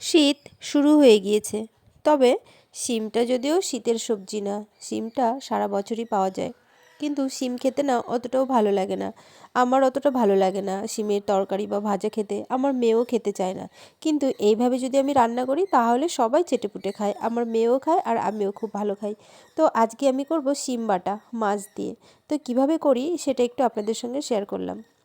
শীত শুরু হয়ে গিয়েছে। তবে শিমটা যদিও শীতের সবজি না, শিমটা সারা বছরই পাওয়া যায়। কিন্তু শিম খেতে না অতটাও ভালো লাগে না। আমার অতটা ভালো লাগে না শিমের তরকারি বা ভাজা খেতে, আমার মেয়েও খেতে চায় না। কিন্তু এইভাবে যদি আমি রান্না করি, তাহলে সবাই চেটেপুটে খায়, আমার মেয়েও খায় আর আমিও খুব ভালো খাই। তো আজকে আমি করব শিম বাটা মাছ দিয়ে। তো কীভাবে করি সেটা একটু আপনাদের সঙ্গে শেয়ার করলাম।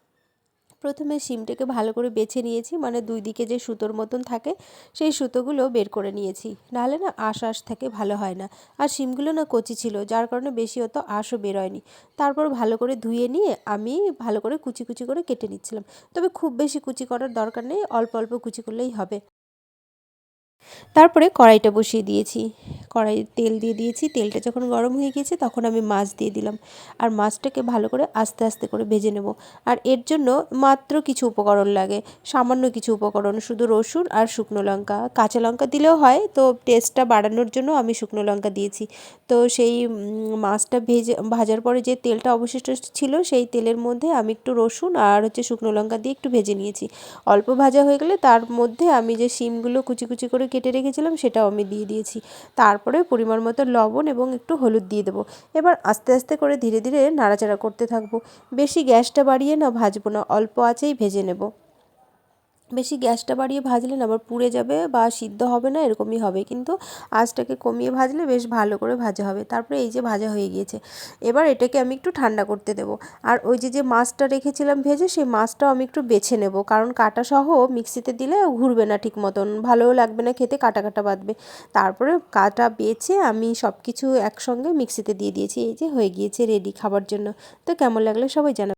প্রথমে শিমটাকে ভালো করে বেছে নিয়েছি মানে দুই দিকে যে সুতোর মতন থাকে, সেই সুতোগুলো বের করে নিয়েছি। নাহলে না আশ আঁশ থাকে, ভালো হয় না। আর শিমগুলো না কচি ছিল, যার কারণে বেশি অত আঁশও বেরোয়নি তারপর ভালো করে ধুয়ে নিয়ে আমি ভালো করে কুচি কুচি করে কেটে নিচ্ছিলাম। তবে খুব বেশি কুচি করার দরকার নেই, অল্প অল্প কুচি করলেই হবে। তারপরে কড়াইটা বসিয়ে দিয়েছি। কড়াইয়ে তেল দিয়ে দিয়েছি। তেলটা যখন গরম হয়ে গিয়েছে তখন আমি মাছ দিয়ে দিলাম। আর মাছটাকে ভালো করে আস্তে আস্তে করে ভেজে নেব। আর এর জন্য মাত্র কিছু উপকরণ লাগে। সামান্য কিছু উপকরণ, শুধু রসুন আর শুকনো লঙ্কা। কাঁচা লঙ্কা দিলেও হয়, তো টেস্টটা বাড়ানোর জন্য আমি শুকনো লঙ্কা দিয়েছি। তো সেই মাছটা ভেজে, ভাজার পরে যে তেলটা অবশিষ্ট ছিল সেই তেলের মধ্যে আমি একটু রসুন আর হচ্ছে শুকনো লঙ্কা দিয়ে একটু ভেজে নিয়েছি। অল্প ভাজা হয়ে গেলে তার মধ্যে আমি যে শিমগুলো কুচি কুচি করে কেটে রেখেছিলাম সেটাও আমি দিয়ে দিয়েছি। তারপরে পরিমাণ মতো লবণ এবং একটু হলুদ দিয়ে দেবো। এবার আস্তে আস্তে করে ধীরে ধীরে নাড়াচাড়া করতে থাকব। বেশি গ্যাসটা বাড়িয়ে না ভাজবো না, অল্প আঁচেই ভেজে নেব। বেশি গ্যাসটা বাড়িয়ে ভাজলে না, আবার পুড়ে যাবে বা সিদ্ধ হবে না, এরকমই হবে। কিন্তু আঁচটাকে কমিয়ে ভাজলে বেশ ভালো করে ভাজা হবে। তারপরে এই যে ভাজা হয়ে গিয়েছে। এবার এটাকে আমি একটু ঠান্ডা করতে দেবো। আর ওই যে যে মাছটা রেখেছিলাম ভেজে, সেই মাছটাও আমি একটু বেছে নেব। কারণ কাটা সহ মিক্সিতে দিলে ঘুরবে না ঠিক মতন ভালোও লাগবে না খেতে, কাটা কাটা বাঁধবে। তারপরে কাটা বেছে আমি সব কিছু একসঙ্গে মিক্সিতে দিয়ে দিয়েছি। এই যে, হয়ে গিয়েছে রেডি খাবার জন্য। তো কেমন লাগলে সবাই জানাবে